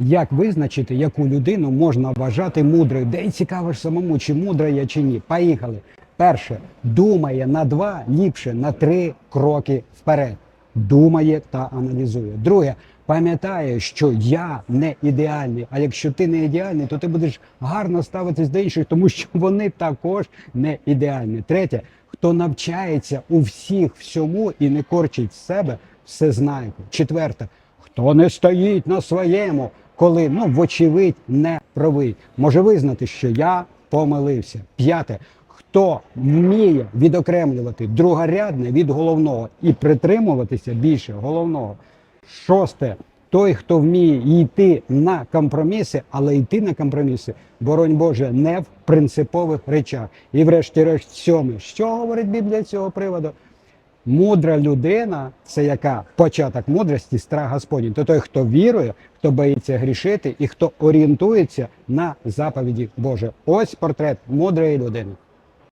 Як визначити, яку людину можна вважати мудрою? Де цікаво самому, чи мудра я чи ні. Поїхали. Перше, думає на два, ліпше на три кроки вперед. Думає та аналізує. Друге, пам'ятає, що я не ідеальний. А якщо ти не ідеальний, то ти будеш гарно ставитись до інших, тому що вони також не ідеальні. Третє, хто навчається у всіх всьому і не корчить себе всезнайку. Четверте, хто не стоїть на своєму, коли ну вочевидь не правий, може визнати, що я помилився. П'яте. Хто вміє відокремлювати другорядне від головного і притримуватися більше головного. Шосте. Той, хто вміє йти на компроміси, але йти на компроміси, боронь Боже, не в принципових речах. І врешті-решт, сьоме. Що говорить Біблія цього приводу? Мудра людина це яка початок мудрості, страх Господній. То той, хто вірує, хто боїться грішити і хто орієнтується на заповіді Боже. Ось портрет мудрої людини.